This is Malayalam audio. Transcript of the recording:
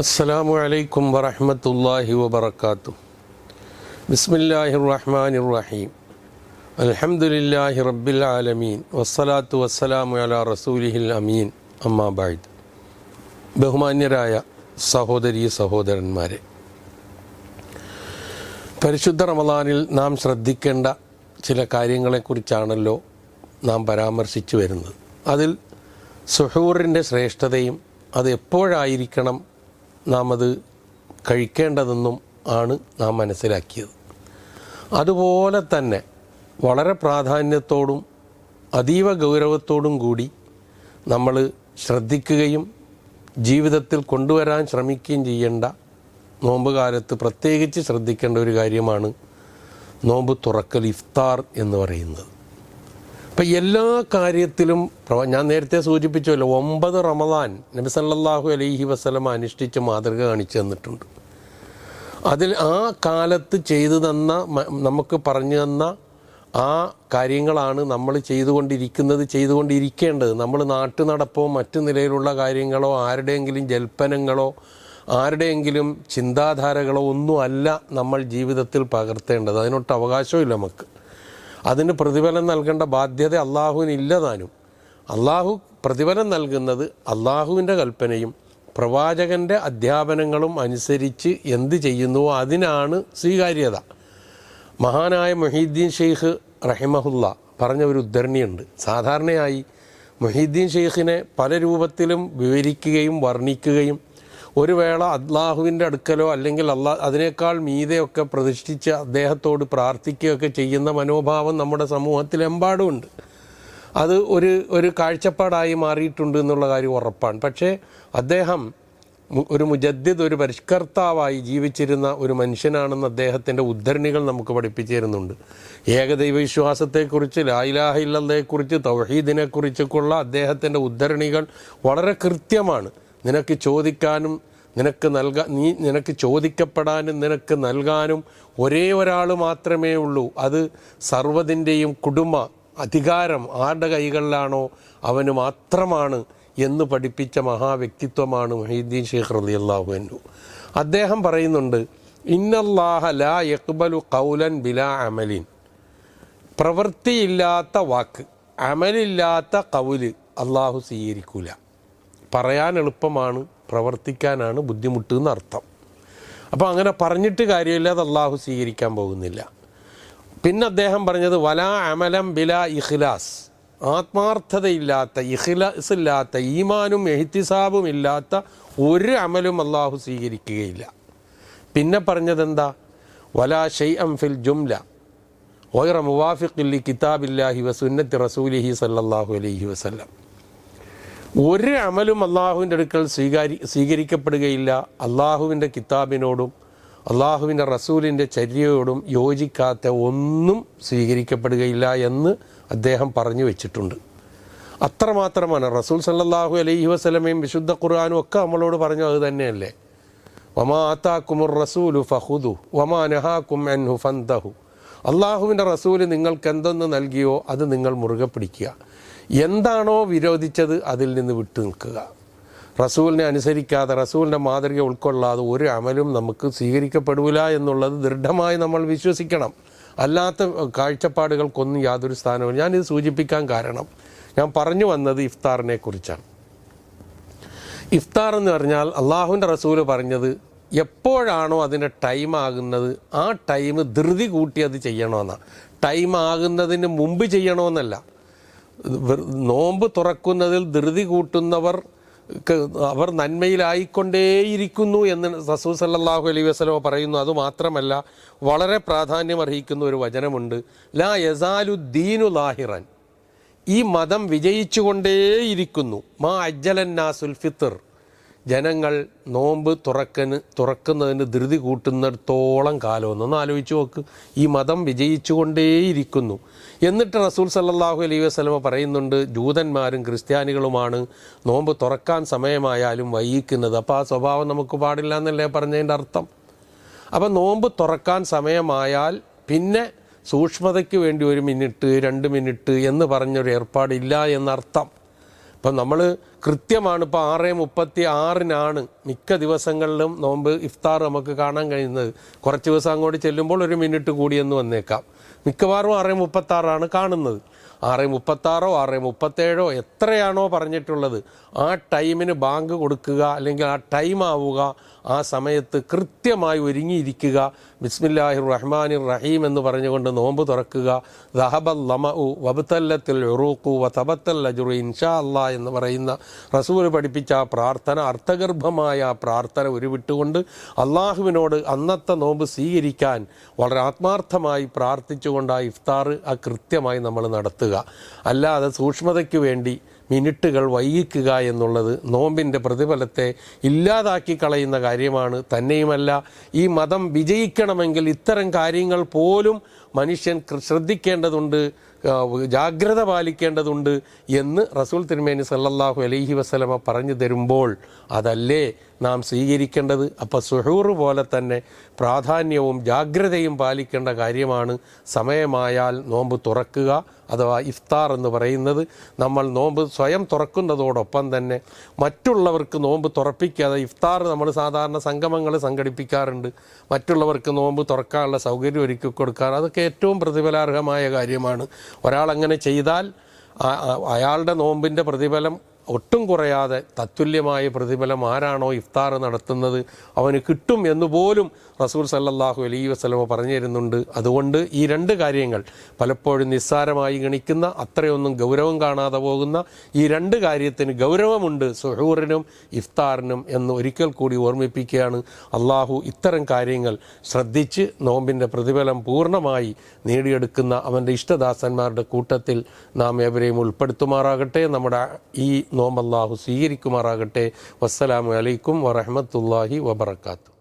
അസ്സലാമു അലൈക്കും വറഹ്മത്തുള്ളാഹി വാത്തു ബിസ്മില്ലാഹിർ റഹ്മാനിർ റഹീം അൽഹംദുലില്ലാഹി റബ്ബിൽ ആലമീൻ വസ്സലാത്തു വസ്സലാമു അലാ റസൂലിഹിൽ അമീൻ. അമ്മാബായിദ് ബഹുമാന്യരായ സഹോദരീ സഹോദരന്മാരെ പരിശുദ്ധ റമദാനിൽ നാം ശ്രദ്ധിക്കേണ്ട ചില കാര്യങ്ങളെക്കുറിച്ചാണല്ലോ നാം പരാമർശിച്ചു വരുന്നത്. അതിൽ സുഹൂറിന്റെ ശ്രേഷ്ഠതയും അത് എപ്പോഴായിരിക്കണം നാം അത് കഴിക്കേണ്ടതെന്നും ആണ് നാം മനസ്സിലാക്കിയത്. അതുപോലെ തന്നെ വളരെ പ്രാധാന്യത്തോടും അതീവ ഗൗരവത്തോടും കൂടി നമ്മൾ ശ്രദ്ധിക്കുകയും ജീവിതത്തിൽ കൊണ്ടുവരാൻ ശ്രമിക്കുകയും ചെയ്യേണ്ട നോമ്പ് കാലത്ത് പ്രത്യേകിച്ച് ശ്രദ്ധിക്കേണ്ട ഒരു കാര്യമാണ് നോമ്പ് തുറക്കൽ ഇഫ്താർ എന്ന് പറയുന്നത്. അപ്പം എല്ലാ കാര്യത്തിലും ഞാൻ നേരത്തെ സൂചിപ്പിച്ചല്ലോ ഒമ്പത് റമദാൻ നബി സല്ലല്ലാഹു അലൈഹി വസല്ലം അനുഷ്ഠിച്ച് മാതൃക കാണിച്ചു തന്നിട്ടുണ്ട്. അതിൽ ആ കാലത്ത് ചെയ്തു തന്ന നമുക്ക് പറഞ്ഞു തന്ന ആ കാര്യങ്ങളാണ് നമ്മൾ ചെയ്തുകൊണ്ടിരിക്കുന്നത് ചെയ്തുകൊണ്ടിരിക്കേണ്ടത്. നമ്മൾ നാട്ടു നടപ്പോ മറ്റു നിലയിലുള്ള കാര്യങ്ങളോ ആരുടെയെങ്കിലും ജൽപ്പനങ്ങളോ ആരുടെയെങ്കിലും ചിന്താധാരകളോ ഒന്നുമല്ല നമ്മൾ ജീവിതത്തിൽ പകർത്തേണ്ടത്. അതിനൊട്ട് അവകാശമില്ല നമുക്ക്. അതിന് പ്രതിഫലം നൽകേണ്ട ബാധ്യത അള്ളാഹുവിനില്ല താനും അള്ളാഹു പ്രതിഫലം നൽകുന്നത് അള്ളാഹുവിന്റെ കൽപ്പനയും പ്രവാചകന്റെ അധ്യാപനങ്ങളും അനുസരിച്ച് എന്ത് ചെയ്യുന്നുവോ അതിനാണ് സ്വീകാര്യത. മഹാനായ മൊഹീദ്ദീൻ ഷെയ്ഖ് റഹിമഹുല്ല പറഞ്ഞ ഒരു ഉദ്ധരണിയുണ്ട്. സാധാരണയായി മൊഹീദ്ദീൻ ഷെയ്ഖിനെ പല രൂപത്തിലും വിവരിക്കുകയും വർണിക്കുകയും ഒരു വേള അള്ളാഹുവിന്റെ അടുക്കലോ അല്ലെങ്കിൽ അള്ളാ അതിനേക്കാൾ മീതെയൊക്കെ പ്രതിഷ്ഠിച്ച് അദ്ദേഹത്തോട് പ്രാർത്ഥിക്കുകയൊക്കെ ചെയ്യുന്ന മനോഭാവം നമ്മുടെ സമൂഹത്തിലെമ്പാടുമുണ്ട് അത് ഒരു ഒരു കാഴ്ചപ്പാടായി മാറിയിട്ടുണ്ട് എന്നുള്ള കാര്യം ഉറപ്പാണ്. പക്ഷേ അദ്ദേഹം ഒരു മുജദ്ദിദ് ഒരു പരിഷ്കർത്താവായി ജീവിച്ചിരുന്ന ഒരു മനുഷ്യനാണെന്ന് അദ്ദേഹത്തിന്റെ ഉദ്ധരണികൾ നമുക്ക് പഠിപ്പിച്ചു തരുന്നുണ്ട്. ഏകദൈവ വിശ്വാസത്തെക്കുറിച്ച് ലായിലാഹ ഇല്ലതയെക്കുറിച്ച് തൗഹീദിനെക്കുറിച്ചൊക്കെയുള്ള അദ്ദേഹത്തിന്റെ ഉദ്ധരണികൾ വളരെ കൃത്യമാണ്. നിനക്ക് ചോദിക്കാനും നിനക്ക് നൽകാൻ നീ നിനക്ക് ചോദിക്കപ്പെടാനും നിനക്ക് നൽകാനും ഒരേ ഒരാൾ മാത്രമേ ഉള്ളൂ. അത് സർവതിന്റെയും കുടുംബ അധികാരം ആരുടെ കൈകളിലാണോ അവന് മാത്രമാണ് എന്ന് പഠിപ്പിച്ച മഹാവ്യക്തിത്വമാണ് മൊഹീദ്ദീൻ ഷെയ്ഖ് റലി അള്ളാഹു അദ്ദേഹം പറയുന്നുണ്ട് ഇന്നല്ലാഹ ലാ യക്ബലു കൗലൻ ബിലാ അമലിൻ. പ്രവൃത്തിയില്ലാത്ത വാക്ക് അമലില്ലാത്ത കൗൽ അള്ളാഹു സ്വീകരിക്കൂല. പറയാൻ എളുപ്പമാണ് പ്രവർത്തിക്കാനാണ് ബുദ്ധിമുട്ട് എന്നർത്ഥം. അപ്പോൾ അങ്ങനെ പറഞ്ഞിട്ട് കാര്യമില്ല അത് അള്ളാഹു സ്വീകരിക്കാൻ പോകുന്നില്ല. പിന്നെ അദ്ദേഹം പറഞ്ഞത് വലാ അമലം ബില ഇഖ്ലാസ്. ആത്മാർത്ഥതയില്ലാത്ത ഇഖ്ലാസ് ഇല്ലാത്ത ഈമാനും എഹ്തിസാബും ഇല്ലാത്ത ഒരു അമലും അള്ളാഹു സ്വീകരിക്കുകയില്ല. പിന്നെ പറഞ്ഞതെന്താ? വലാ ഷെയ് എം ഫിൽ ജുംല ഓയറ മുവാഫിഖില്ലി കിതാബില്ലാഹി വസുന്നത്തി റസൂലിഹി സല്ലാഹു അലൈഹി വസല്ലം. ഒരു അമലും അള്ളാഹുവിന്റെ അടുക്കൽ സ്വീകാരി സ്വീകരിക്കപ്പെടുകയില്ല. അള്ളാഹുവിന്റെ കിതാബിനോടും അള്ളാഹുവിന്റെ റസൂലിന്റെ ചര്യയോടും യോജിക്കാത്ത ഒന്നും സ്വീകരിക്കപ്പെടുകയില്ല എന്ന് അദ്ദേഹം പറഞ്ഞു വെച്ചിട്ടുണ്ട്. അത്രമാത്രമാണ്. റസൂൽ സല്ലാഹു അലൈഹി വസ്ലമയും വിശുദ്ധ ഖുർആാനും ഒക്കെ നമ്മളോട് പറഞ്ഞു അത് തന്നെയല്ലേ? വമാ ആത്താക്കുമുർ റസൂലു ഫഹുദു വമാ നഹാക്കും അൻഹു ഫന്തഹു. അള്ളാഹുവിന്റെ റസൂൽ നിങ്ങൾക്ക് എന്തെന്ന് നൽകിയോ അത് നിങ്ങൾ മുറുകെ പിടിക്കുക. എന്താണോ വിരോധിച്ചത് അതിൽ നിന്ന് വിട്ടു നിൽക്കുക. റസൂലിനെ അനുസരിക്കാതെ റസൂലിന്റെ മാതൃക ഉൾക്കൊള്ളാതെ ഒരു അമലും നമുക്ക് സ്വീകരിക്കപ്പെടില്ല എന്നുള്ളത് ദൃഢമായി നമ്മൾ വിശ്വസിക്കണം. അല്ലാത്ത കാഴ്ചപ്പാടുകൾക്കൊന്നും യാതൊരു സ്ഥാനവും ഞാനിത് സൂചിപ്പിക്കാൻ കാരണം. ഞാൻ പറഞ്ഞു വന്നത് ഇഫ്താറിനെ കുറിച്ചാണ്. ഇഫ്താർ എന്ന് പറഞ്ഞാൽ അള്ളാഹുവിന്റെ റസൂൽ പറഞ്ഞത് എപ്പോഴാണോ അതിന്റെ ടൈം ആകുന്നത് ആ ടൈം ധൃതി കൂട്ടി അത് ചെയ്യണമെന്നാണ് ടൈം ആകുന്നതിന് മുമ്പ് ചെയ്യണമെന്നല്ല നോമ്പ് തുറക്കുന്നതിൽ ധൃതി കൂട്ടുന്നവർ അവർ നന്മയിലായിക്കൊണ്ടേയിരിക്കുന്നു എന്ന് റസൂൽ സല്ലല്ലാഹു അലൈ വസല്ലമ പറയുന്നു. അത് മാത്രമല്ല വളരെ പ്രാധാന്യം അർഹിക്കുന്ന ഒരു വചനമുണ്ട്. ലാ യസാലു ലാഹിറൻ. ഈ മതം വിജയിച്ചുകൊണ്ടേയിരിക്കുന്നു. മാ അജ്ജലന്നാസുൽ ഫിത്തർ ജനങ്ങൾ നോമ്പ് തുറക്കന് തുറക്കുന്നതിന് ധൃതി കൂട്ടുന്നിടത്തോളം കാലമെന്ന് ഒന്ന് ആലോചിച്ച് നോക്ക്. ഈ മതം വിജയിച്ചുകൊണ്ടേയിരിക്കുന്നു. എന്നിട്ട് റസൂൽ സല്ലാഹു അലൈഹി വസ്ലമ പറയുന്നുണ്ട് ജൂതന്മാരും ക്രിസ്ത്യാനികളുമാണ് നോമ്പ് തുറക്കാൻ സമയമായാലും വൈകിക്കുന്നത്. അപ്പോൾ ആ സ്വഭാവം നമുക്ക് പാടില്ല എന്നല്ലേ പറഞ്ഞതിന്റെ അർത്ഥം? അപ്പം നോമ്പ് തുറക്കാൻ സമയമായാൽ പിന്നെ സൂക്ഷ്മതയ്ക്ക് വേണ്ടി ഒരു മിനിറ്റ് രണ്ട് മിനിറ്റ് എന്ന് പറഞ്ഞൊരു ഏർപ്പാടില്ല എന്നർത്ഥം. ഇപ്പം നമ്മൾ കൃത്യമാണ് ഇപ്പോൾ ആറ് മുപ്പത്തി ആറിനാണ് മിക്ക ദിവസങ്ങളിലും നോമ്പ് ഇഫ്താർ നമുക്ക് കാണാൻ കഴിയുന്നത്. കുറച്ച് ദിവസം അങ്ങോട്ട് ചെല്ലുമ്പോൾ ഒരു മിനിറ്റ് കൂടിയെന്ന് വന്നേക്കാം. മിക്കവാറും ആറ് മുപ്പത്തി ആറാണ് കാണുന്നത്. ആറ് മുപ്പത്താറോ ആറ് മുപ്പത്തേഴോ എത്രയാണോ പറഞ്ഞിട്ടുള്ളത്. ആ ടൈമിന് ബാങ്ക് കൊടുക്കുക അല്ലെങ്കിൽ ആ ടൈം ആവുക ആ സമയത്ത് കൃത്യമായി ഒരുങ്ങിയിരിക്കുക. ബിസ്മില്ലാഹിർ റഹ്മാനിർ റഹീം എന്ന് പറഞ്ഞുകൊണ്ട് നോമ്പ് തുറക്കുക. ദഹബൽ ലമഉ വബത്തല്ലത്തിൽ ഉറൂഖു വതബത്തൽ അജുറു ഇൻഷാ അല്ലാ എന്ന് പറയുന്ന റസൂൽ പഠിപ്പിച്ച ആ പ്രാർത്ഥന അർത്ഥഗർഭമായ ആ പ്രാർത്ഥന ഉരുവിട്ടുകൊണ്ട് അള്ളാഹുവിനോട് അന്നത്തെ നോമ്പ് സ്വീകരിക്കാൻ വളരെ ആത്മാർത്ഥമായി പ്രാർത്ഥിച്ചുകൊണ്ട് ആ ഇഫ്താർ ആ കൃത്യമായി നമ്മൾ നടത്തുക. അല്ലാതെ സൂക്ഷ്മതയ്ക്ക് വേണ്ടി മിനിറ്റുകൾ വൈകിക്കുക എന്നുള്ളത് നോമ്പിന്റെ പ്രതിഫലത്തെ ഇല്ലാതാക്കി കളയുന്ന കാര്യമാണ്. തന്നെയുമല്ല ഈ മതം വിജയിക്കണമെങ്കിൽ ഇത്തരം കാര്യങ്ങൾ പോലും മനുഷ്യൻ ശ്രദ്ധിക്കേണ്ടതുണ്ട് ജാഗ്രത പാലിക്കേണ്ടതുണ്ട് എന്ന് റസൂൽ തിരുമേനി സല്ലല്ലാഹു അലൈഹി വസ്ലമ പറഞ്ഞു തരുമ്പോൾ അതല്ലേ നാം സ്വീകരിക്കേണ്ടത്? അപ്പോൾ സുഹൂർ പോലെ തന്നെ പ്രാധാന്യവും ജാഗ്രതയും പാലിക്കേണ്ട കാര്യമാണ്. സമയമായാൽ നോമ്പ് തുറക്കുക അഥവാ ഇഫ്താർ എന്ന് പറയുന്നത് നമ്മൾ നോമ്പ് സ്വയം തുറക്കുന്നതോടൊപ്പം തന്നെ മറ്റുള്ളവർക്ക് നോമ്പ് തുറപ്പിക്കാതെ ഇഫ്താർ നമ്മൾ സാധാരണ സംഗമങ്ങൾ സംഘടിപ്പിക്കാറുണ്ട്. മറ്റുള്ളവർക്ക് നോമ്പ് തുറക്കാനുള്ള സൗകര്യം ഒരുക്കി കൊടുക്കാറ്. അതൊക്കെ ഏറ്റവും പ്രതിഫലാർഹമായ കാര്യമാണ്. ഒരാൾ അങ്ങനെ ചെയ്താൽ അയാളുടെ നോമ്പിന്റെ പ്രതിഫലം ഒട്ടും കുറയാതെ തത്തുല്യമായ പ്രതിഫലം ആരാണോ ഇഫ്താർ നടത്തുന്നത് അവന് കിട്ടും എന്നുപോലും റസൂൽ സല്ലാഹു അലൈ വസ്ലമ പറഞ്ഞു തരുന്നുണ്ട് അതുകൊണ്ട് ഈ രണ്ട് കാര്യങ്ങൾ പലപ്പോഴും നിസ്സാരമായി ഗണിക്കുന്ന അത്രയൊന്നും ഗൗരവം കാണാതെ പോകുന്ന ഈ രണ്ട് കാര്യത്തിന് ഗൗരവമുണ്ട് സുഹൂറിനും ഇഫ്താറിനും എന്ന് ഒരിക്കൽ കൂടി ഓർമ്മിപ്പിക്കുകയാണ്. അള്ളാഹു ഇത്തരം കാര്യങ്ങൾ ശ്രദ്ധിച്ച് നോമ്പിന്റെ പ്രതിഫലം പൂർണമായി നേടിയെടുക്കുന്ന അവന്റെ ഇഷ്ടദാസന്മാരുടെ കൂട്ടത്തിൽ നാം ഏവരെയും ഉൾപ്പെടുത്തുമാറാകട്ടെ. നമ്മുടെ ഈ നോമ്പ് അള്ളാഹു സ്വീകരിക്കുമാറാകട്ടെ. വസ്സലാമു അലൈക്കും വറഹമത്തല്ലാഹി വബർക്കാത്തു